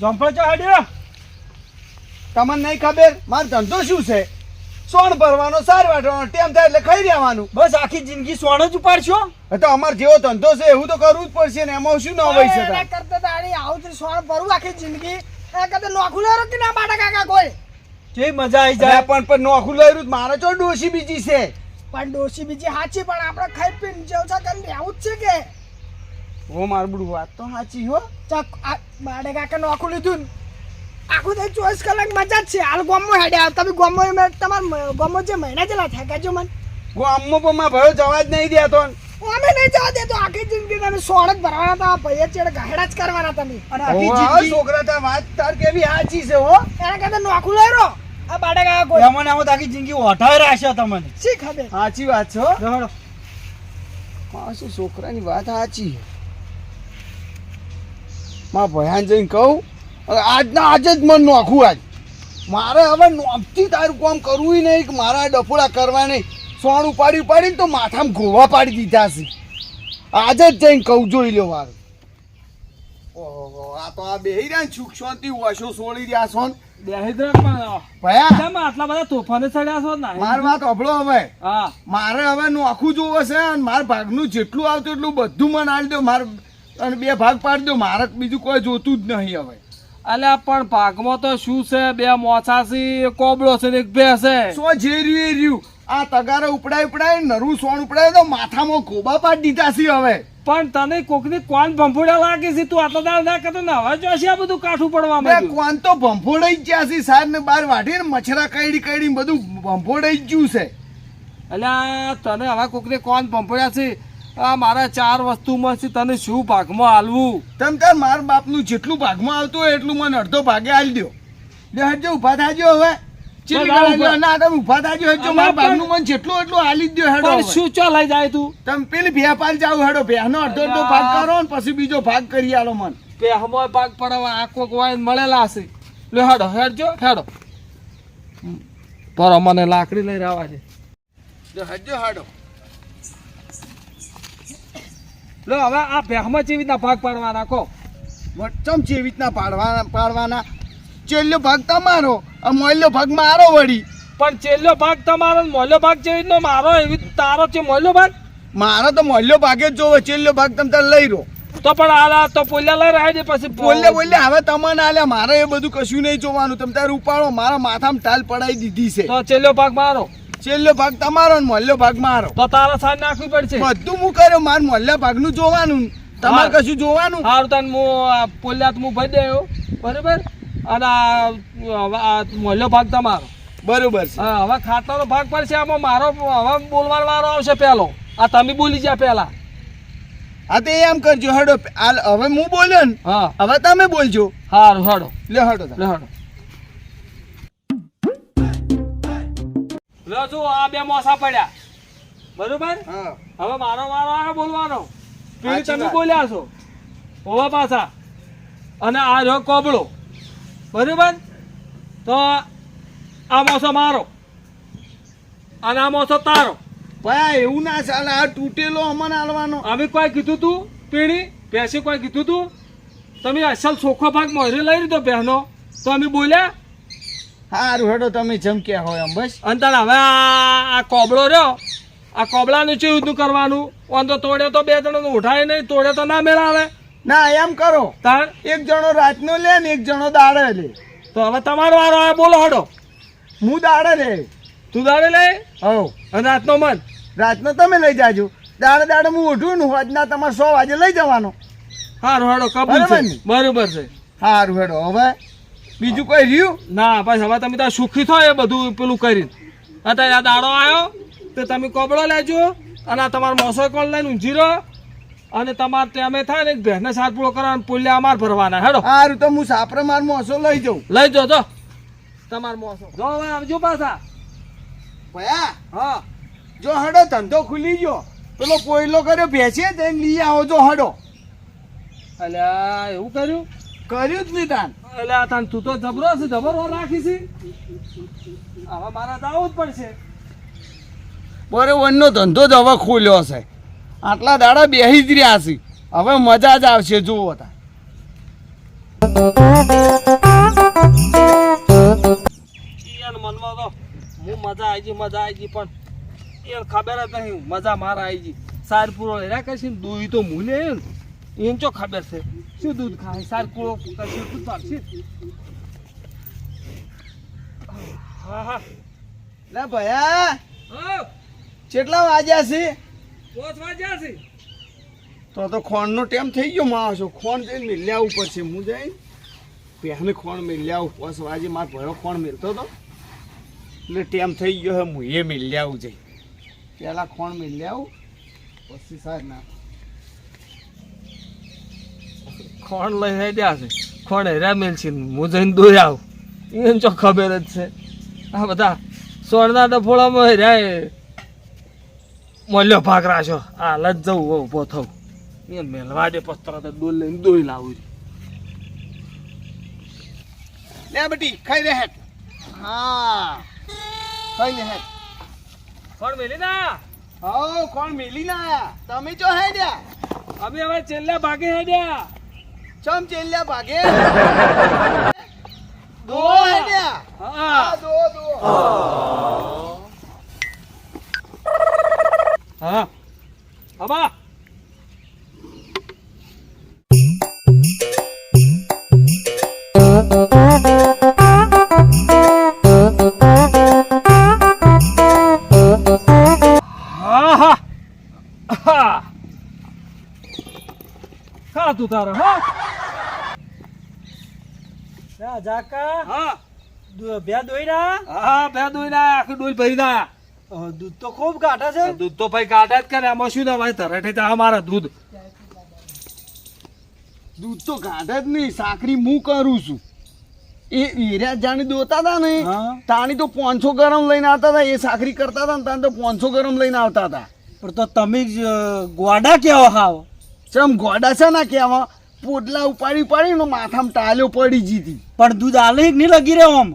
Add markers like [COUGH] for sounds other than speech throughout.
Jumper ચો હાડ્યો? તમને નહીં ખબર મારો ધંધો શું છે? સોણ ભરવાનો સાર વાટવાનો ટેમ થાય એટલે ખાઈ રહેવાનું. બસ આખી જિંદગી સોણ જ ઉપાડશો? તો અમાર જેવો ધંધો છે એવું તો કરવું જ પડશે ને એમાં શું ન હોય એના શકાય કરતા તારી આવું જ સોણ ભરવું આખી જિંદગી. એના કરતા નોખું લેરો કે ના બાટા કાકા કોઈ? જે મજા આવી જાય. પણ પણ નોખું લઈ મારે તો ડોશી બીજી છે? પણ ડોશી બીજી સાચી પણ આપણે ખાઈ પીને જેવછા કરીને રહેવું જ છે કે? ઓ માર બુડું વાત તો સાચી હો. ચક આ બાડે કાકા નોખું લીધું આખું તો ચોવીસ કલાક મજા જ છે. હાલ ગોમો હેડ્યા તમે ગોમો તમાર ગોમો જે મહિના જેલા થયા કહેજો મને? ગોમો પણ માં ભયો જવા જ નહીં દેતો તો. અમે નહીં જવા દેતો આખી જિંદગી તમે સોળ જ ભરવાના હતા ભાઈએ ચેડ ગાહેડા જ કરવાના તમે. અને આખી જિંદગી છોકરા તા વાત તાર કેવી સાચી છે હો? એના કરતા નોખું લઈ રહો. આ બાડે કાકા કોઈ એમાં ને આમાં તો આખી જિંદગી ઓઢાઈ રાખશે તમને. શી ખબર? સાચી વાત છે હો. શું છોકરાની વાત સાચી માં ભયાન જઈને કહું. આજના આજે જ મન નોખું આજ. મારે હવે નોખથી તારું કામ કરવું નહીં કે મારા ડફોડા કરવા નહીં સોણ ઉપાડી ઉપાડીને તો માથામાં ગોવા પાડી દીધા છે. આજે જ જઈને કહું જોઈ લો મારું ઓહો આ તો આ બેહી રહ્યા ને સુખ શાંતિ વાસો સોળી રહ્યા છો ને. બેહી જ રાખ પણ ભયા? કેમ આટલા બધા તોફાને ચડ્યા છો ને? મારી હવે. હા. મારે હવે નોખું જોવે છે અને મારા ભાગનું જેટલું આવતું એટલું બધું મને આલી દો મારે અને બે ભાગ પાડી દો મારે બીજું કોઈ જોતું જ નહીં હવે. અલ્યા પણ ભાગમાં તો શું છે? બે મોછા છે કોબળો છે એક ભેંસ છે. સો જે રહ્યું એ રહ્યું. આ તગારે ઉપડાય ઉપડાય નરું સોણ ઉપડાય તો માથામાં ગોબા પાડી દીધા છે હવે. પણ તને કોકની કોણ ભંભોડા લાગે છે? તું આટલા દાળ ના કરતો ને હવે જોશે આ બધું કાઠું પડવા માંડ્યું. કોણ તો ભંફોડાઈ ગયા છે સાહેબ ને બાર વાઢીને મચ્છરા કઈડી કઈડી બધું ભંફોડાઈ ગયું છે. અલ્યા તને હવે કોકને કોણ ભંભોડ્યા છે? આ મારા ચાર વસ્તુમાંથી તને શું ભાગમાં હાલવું તમ તાર માર બાપનું જેટલું ભાગમાં આવતું હોય એટલું મને અડધો ભાગે આલી દો લે હટજો ઊભા થાજો હવે. ચીલી ચાલ, ગળા ઊભા. લ્યો. ના તમે ઊભા થાજો હટજો મારા ભાગનું મને જેટલું એટલું આલી જ દો હેડો શું ચો લઈ જાય તું? તમે પેલી ભે પાલ જાવ હેડો ભેનો અડધો અડધો ભાગ કરો ને પછી બીજો ભાગ કરી આલો મન. બે ભાગ પડવા આ કોક મળેલા હશે. લે હેડો હેડજો હેડો. પર મને લાકડી લઈ રહેવા છે જો હજો હેડો. લો હવે આ ભેહમાં જેવી રીતના ભાગ પાડવાના કહો છે એવી રીતના પાડવાના પાડવાના? છેલ્લો ભાગ તમારો. આ મોલ્યો ભાગ મારો વળી. પણ છેલ્લો ભાગ તમારો મોલ્યો ભાગ જેવી રીતનો મારો એવી તારો છે મોલ્યો ભાગ? મારો તો મોલ્યો ભાગે જ જોવે છેલ્લો ભાગ તમે તાર લઈ રહો. તો પણ આ તો પોલ્યા લઈ રહ્યા છે પછી પોલ્યા બોલ્યા હવે તમને આલ્યા મારે એ બધું કશું નહીં જોવાનું. તમે તારે ઉપાડો મારા માથામાં ટાલ પડાવી દીધી છે. તો છેલ્લો ભાગ મારો. છેલ્લો ભાગ તમારો ને મોયલો ભાગ મારો. તો તારા સાથ નાખવી પડશે. બધું હું કર્યો માર મોહલ્લા ભાગનું જોવાનું. તમારે કશું જોવાનું? હારું તને હું પોલ્યા તો હું ભરી દયો બરોબર? અને મોલ્યો ભાગ તમારો. બરોબર છે. હા હવે ખાતાનો ભાગ પડશે. આમાં મારો હવે બોલવાનો વારો આવશે પહેલો આ તમે બોલી ગયા પહેલા હા તો એમ કરજો હડો. હવે હું બોલ્યો ને હા. હવે તમે બોલજો. હારું હડો. લે હડો લે હેડો. લો આ બે મોસા પડ્યા. બરોબર? હા. હવે મારો મારો આવે બોલવાનો. પેલી તમે બોલ્યા છો. ઓવા પાછા. અને આ રહ્યો કોબળો. બરોબર? તો આ મોસો મારો. અને આ મોસો તારો. ભાઈ એવું ના ચાલે આ તૂટેલો અમને આલવાનો અમે કોઈ કીધું તું પીણી પેસી કોઈ કીધું તું? તમે અસલ ચોખ્ખો ભાગ મોરે લઈ લીધો બહેનો તો અમે બોલ્યા સારું હેડો તમે જમક્યા હોય એમ બસ. અંતર તાર હવે આ કોબળો રહ્યો. આ કોબળાનું ચેવું રીતનું કરવાનું? ઓન તો તોડે તો બે જણ ઉઠાય નહીં તોડે તો ના મેળાવે ના એમ કરો. તાર? એક જણો રાતનો લે ને એક જણો દાડે લે. તો હવે તમારો વારો આવે બોલો હડો. હું દાડે લે. તું દાડે લે? હવ. અને રાતનો મન? રાતનો તમે લઈ જાજો. દાડે દાડે હું ઉઠું ને હોજના તમારે સો વાગે લઈ જવાનો. હારું હેડો કબૂલ બરોબર છે. સારું હેડો હવે. બીજું કોઈ રહ્યું? ના બસ હવે તમે ત્યાં સુખી થો એ બધું પેલું કરીને. અત્યારે આ દાડો આવ્યો તો તમે કોબળો લેજો અને આ તમારો મોસો કોણ લઈને ઊંઝી રહો અને તમારે અમે થાય ને ભેંસને સાત પૂરો કરવાનો પુલ્યા અમાર ભરવાના. હેડો. સારું તો હું સાપરે માર મોસો લઈ જાઉં. લઈ જો જો. તમાર મોસો. જો હવે આવજો પાછા. ભયા? હા. જો હડો ધંધો ખુલી ગયો. પેલો કોયલો કર્યો ભેંસે તેને લઈ આવો જો હડો. અલ્યા એવું કર્યું? કર્યું જ નહીં તાન. આ તાન તું તો જબરો છે જબરો રાખી છે. હવે મારા જવું જ પડશે. બરોબરનો ધંધો જ હવે ખોલ્યો છે. આટલા દાડા બેહી જ રહ્યા છે. હવે મજા જ આવશે જુઓ તા મનમાં તો હું મજા આવી મજા આવી પણ એ ખબર જ નહીં મજા મારા આવી જી સાર પૂરો એના કશી દૂધ તો મૂલે એમ ચો ખબર છે? શું દૂધ ખાય? સાર પૂરો કશું દૂધ પાડશે હા હા. લે ભયા કેટલા વાગ્યા છે? પોચ વાગ્યા છે. તો તો ખોણનો ટાઈમ થઈ ગયો માણસો. ખોણ જઈને મિલ્યા ઉપર છે. હું જઈને પહેને ખોણ મિલ્યા પાંચ વાગે મારો ભયો ખોણ મેલતો હતો એટલે ટાઈમ થઈ ગયો હે હું એ મિલ્યા જઈ. પહેલાં ખોણ મિલ્યા પછી સાહેબ ના ખોણ લઈને હેડ્યા છે. ખોણ હેરા છે હું જઈને દોઈ આવું. એને ચો ખબર જ છે. આ બધા સોળના ડફોળામાં હેર્યા મોલ્યો ભાગ રાખ્યો. આ લજ જવું ઊભો થવું. એ મેલવા દે પસ્તરા તો ડોલ લઈને દોઈ લાવું છું. લે બેટી ખાઈ લે હેઠ હા. ખાઈ લે હેઠ ખોણ મેલી ના? હો કોણ મેલી ના. તમે જો હેડ્યા? અમે હવે છેલ્લા ભાગે હેડ્યા. ચમ ચેલ્યા ભાગે? [LAUGHS] દો હા. હા. દો દો. હા. હા. હા હા. ખા તું જાકા હા. બે દોઈના હા બે દોઈ આખી ડોલ ભરી દૂધ તો ખૂબ કાઢા છે. દૂધ તો ભાઈ કાઢા જ કરે આમાં શું ના ભાઈ તરઠે તો મારા દૂધ. દૂધ તો કાઢે જ નહીં સાકરી હું કરું છું. એ એરિયા જાણે દોતા હતા ને. તાણી તો પાંચસો ગરમ લઈને આવતા હતા એ સાકરી કરતા હતા ને તાણી તો પાંચસો ગરમ લઈને આવતા હતા પણ તો તમે જ, ગોડા કહેવા હાવ. ચમ ગોડા છે ને કેવા પોટલા ઉપાડી ઉપાડી ને માથામાં ટાલ્યો પડી જીતી. પણ દૂધ આલે નહીં લગી રહ્યો આમ?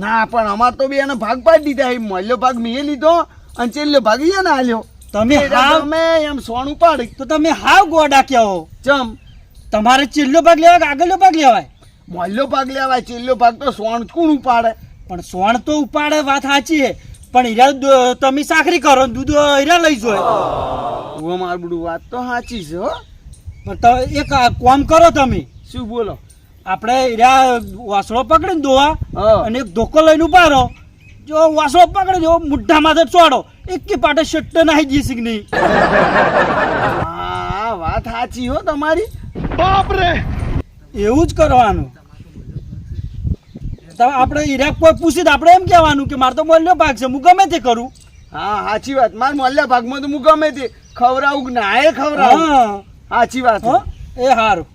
ના પણ અમાર તો બે એને ભાગ પાડી દીધા એ મળ્યો ભાગ મેં લીધો અને છેલ્લો ભાગ ને આલ્યો. તમે તમે એમ સોન ઉપાડી. તો તમે હાવ ગોડા કેવો ચમ? તમારે છેલ્લો ભાગ લેવાય કે આગળનો ભાગ લેવાય? મળ્યો ભાગ લેવાય છેલ્લો ભાગ તો સોન કોણ ઉપાડે? પણ સોણ તો ઉપાડે વાત સાચી છે. પણ હીરા તમે સાખરી કરો દૂધ હીરા લઈ જો હું માર બધું વાત તો સાચી છે હો. પણ તો એક આ કામ કરો તમે. શું બોલો? આપણે હીરા વાસળો પકડીને દોવા અને એક ધોકો લઈને ઉપાડો જો વાસળો પકડે જો મુઠ્ઠામાં ચોડો એક પાટે શટ્ટ નાહી જઈશ કે નહીં હા વાત સાચી હો તમારી. બાપ રે એવું જ કરવાનું. તો આપણે હીરા કોઈ પૂછી તો આપણે એમ કહેવાનું કે મારે તો મોલ્યો ભાગ છે હું ગમે તે કરું. હા સાચી વાત. મારે મોલ્યા ભાગમાં તો હું ગમે તે. ખવરાવું કે ના એ ખવડાવું? હા. સાચી વાત હો? એ સારું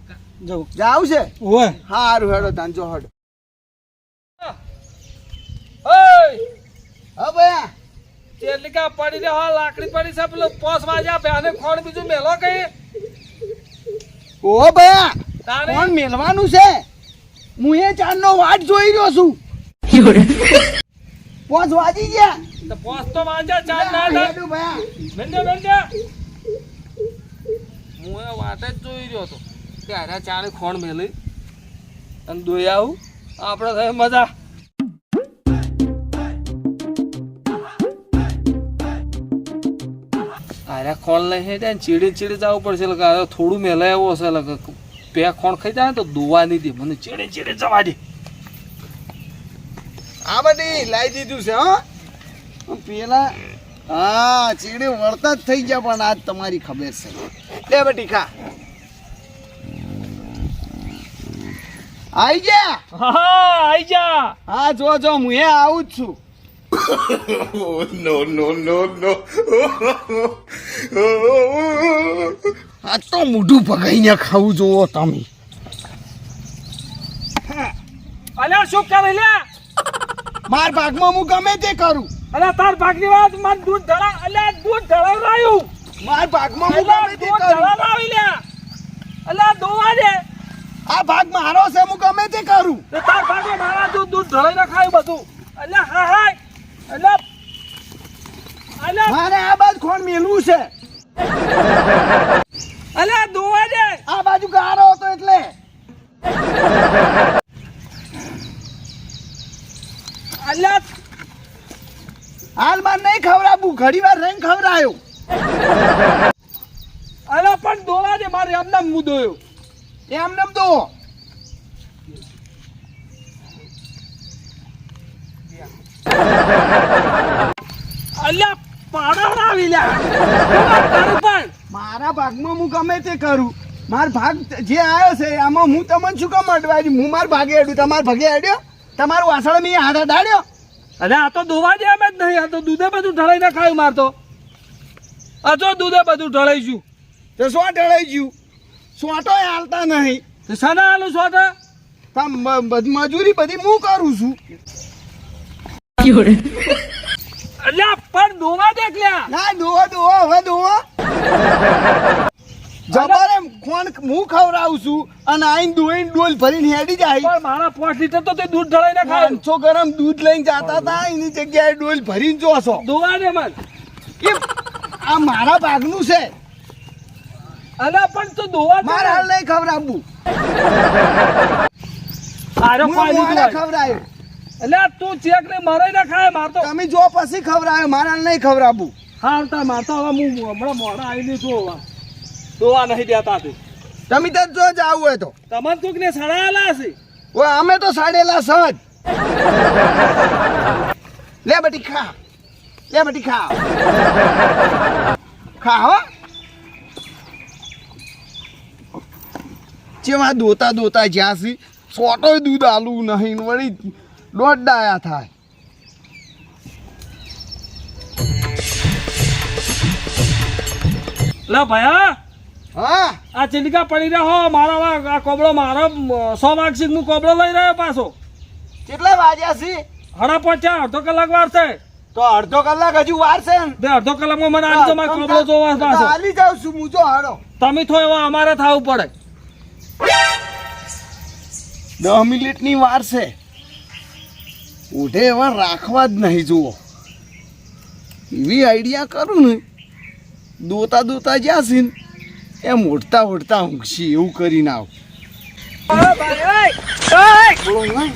જવું જાવ છે ઓય. હારું હેડો તાન જો હડ. ઓય. હા ભયા. તેલી કા પડી રે હા લાકડી પડી છે પેલો પોસ વાજ્યા બેને ખોણ બીજું મેલો કઈ? ઓ ભયા કોણ મેલવાનું છે? હું એ ચાંદનો વાટ જોઈ રહ્યો છું. પોચ વાજી ગયા. તો પોસ તો વાજ્યા ચાર ના ભયા. હું એ વાટ જ જોઈ રહ્યો હતો. કે હારા ચારે ખોણ મેલી. અને દોઈ આવું. આપણે થાય મજા. અરે ખોણ લઈ હે ત્યાં ચીડી ચીડી જવું પડશે. એટલે થોડું મેલાય એવો હશે એટલે બે ખોણ ખાઈ જાય તો દોવા નહીં દે. મને ચીડે ચીડે જવા દે. આ બધી લાવી દીધું છે હા. પેલા હા ચીડી વળતા જ થઈ ગયા પણ આજ તમારી ખબર છે. લે બટી ખા આઈ ગયા? હા આઈ જા. હા જો જો હું એ આવું જ છું. આ તો મોઢું પગાઈને ખાવું જોવો તમે. અલ્યા શું કરે લ્યા માર ભાગમાં હું ગમે તે કરું. અલ્યા તાર ભાગની વાત માર દૂધ ધડા અલ્યા દૂધ ધડાવરાયું માર ભાગમાં હું ગમે તે કરું? આવી લે અલ્યા દોવા દે. આ ભાગ મારો છે હું ગમે તે કરું. તે તાર ભાગે મારા દૂધ દૂધ ધડાઈ નાખાયું બધું. અલ્યા હા હા. અલ્યા અલ્યા. મારે આ બાજુ કોણ મેલવું છે. અલ્યા દોવા દે. આ બાજુ ગારો હતો એટલે. અલ્યા. હાલ માર નહીં ખવડાવું. ઘડી વાર રહીને ખવડાયો. અલ્યા પણ દોવા દે મારે એમને મુદોયો એમને દો અલ્યા પાડવડાવી લ્યા. મારા ભાગમાં હું ગમે તે કરું. માર ભાગ જે આવ્યો છે, આમાં હું તમને શું કામ અડવા હું માર ભાગે અડ્યું. તમાર ભાગે અડ્યો? તમારું વાસણ મેં હાથ અડાડ્યો અરે આ તો દોવા જ એમ જ નહીં, આ તો દૂધે બધું ઢળાઈ ના ખાયું મારતો આ દૂધે બધું ઢળાઈ ગયું. તો શું ઢળાઈ ગયું? સોટો હાલતા નહીં. તો શાના હાલું સોટા? મજૂરી બધી હું કરું છું? અલ્યા પણ દોવા દે લ્યા. ના દોવો દોવો હવે દોવો. [LAUGHS] જબર એમ કોણ હું ખવડાવું છું અને આઈને દોઈને ડોલ ભરીને હેડી જાય. પણ મારા પાંચ લીટર તો તે દૂધ ઢળાઈને ખાય. પાંચસો ગરમ દૂધ લઈને જાતા હતા એની જગ્યાએ ડોલ ભરીને જોશો. દોવા ને મન. આ મારા ભાગનું છે. અલ્યા પણ તું દોવા મારા હાલ નહીં ખવડાવું. આરો નહીં તું ચેક ને મરાઈ ના ખાય મારતો તમે જો પછી ખવડાવ્યો મારે હાલ નહીં ખવડાવવું. હા મારતો હવે હું હમણાં મોડા આવીને છું હવે. દોવા નહીં દેતા તું. તમે તો જો જાવું હોય તો. તમારે તું ને સડાયેલા ઓય અમે તો સાડેલા સજ. લે બટી ખા. લે બટી ખા ખા હો જેવા દોતા જ્યાં જ્યાંથી સોટોય દૂધ આલું નહીં વળી દોઢ ડાયા થાય. લે ભયા હા? આ ચિંતા પડી રહ્યો મારો આ કોબળો મારો સો માર્કશીટ હું કોબળો લઈ રહ્યો પાછો. કેટલા વાગ્યા છે? હડા પહોંચ્યા અડધો કલાક વાર છે. તો અડધો કલાક હજુ વાર છે ને? બે અડધો કલાકમાં મને આવી તો મારો કોબળો જોવા પાછો આલી જાવ છું હું જો હાડો તમે થો એવા અમારે થાવું પડે. દસ મિનિટની વાર છે. ઉઠે એવા રાખવા જ નહીં જુઓ. એવી આઈડિયા કરું ને દોતા દોતા જ્યાં ને એમ ઉઠતા ઉઠતા ઊંઘશી એવું કરીને આવ. બોલો ને.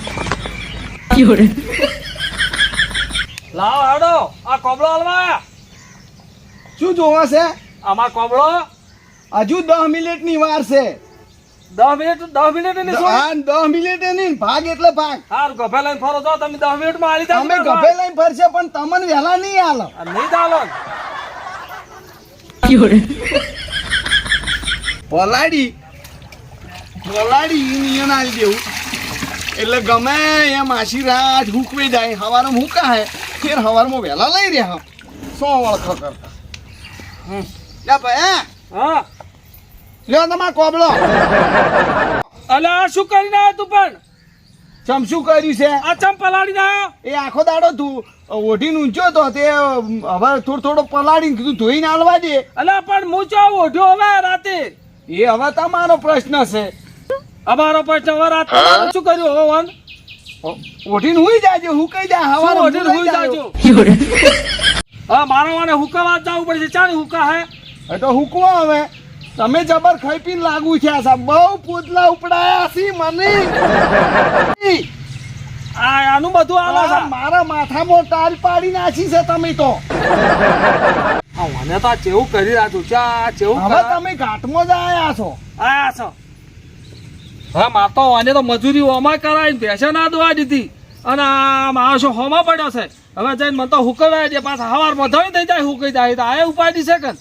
લાવ હાડો. આ કોબળો હલવા શું જોવા છે? આમાં કોબળો? હજુ દસ મિનિટની વાર છે. દસ મિનિટ દસ મિનિટની શું? હા, દસ મિનિટ નહીં ભાગ એટલે ભાગ. હાર ગભે લઈને ફરો. છો તમે દસ મિનિટમાં હાલી જાવ અમે ગભે લઈને ફરશે પણ તમને વહેલા નહીં હાલો. નહીં ચાલો પલાડી પલાડી નિયન આવી દેવું. એટલે ગમે એમ આશીર્વાદ રાત હુકવી જાય. હવારમાં હુકા હે ફેર હવારમાં વહેલા લઈ રહ્યા સો વળખો કરતા? લે ભાઈ હા? લ્યો તમારો કોબળો. અલે શું કરીને આવ્યો તું પણ? ચમ શું કર્યું છે? આ ચમ પલાડી ના એ આખો દાડો તું ઓઢીને ઊંચો તો તે હવે થોડો થોડો પલાડીને કીધું ધોઈને હાલવા દે. અલે પણ મૂંચો ઓઢ્યો હવે રાતે? એ હવે તમારો પ્રશ્ન છે. અમારો પ્રશ્ન હવે રાતે. શું કર્યું હવે વન ઓઢીને હુઈ જાજો હુકાઈ જાય શું હવારમાં ઓઢીને હુઈ જાજો. [LAUGHS] હા મારા વાને હુકાવા જવું પડશે. ચાલ હુકા હે? એ તો હુકવો હવે. તમે જબર ખાઈ પીને લાગુ છે. આ બહુ પૂતલા ઉપડાયા છે મને. આ આનું બધું આવે છે. મારા માથામાં તાર પાડી નાખી છે તમે તો. મને તો આ ચેવું કરી રાખ્યું. છે આ ચેવું હવે તમે ઘાટમાં જ આયા છો. આયા છો. હા માર તો આને તો મજૂરી ઓમાં કરાવીને ભેંસે ના દોવા દીધી. અને આ માણસો હોમાં પડ્યો છે. હવે જઈને મને તો હુકવાય પાછા હવાર મધાવી થઈ જાય હુકાઈ જાય. તો આ ઉપાય છે કે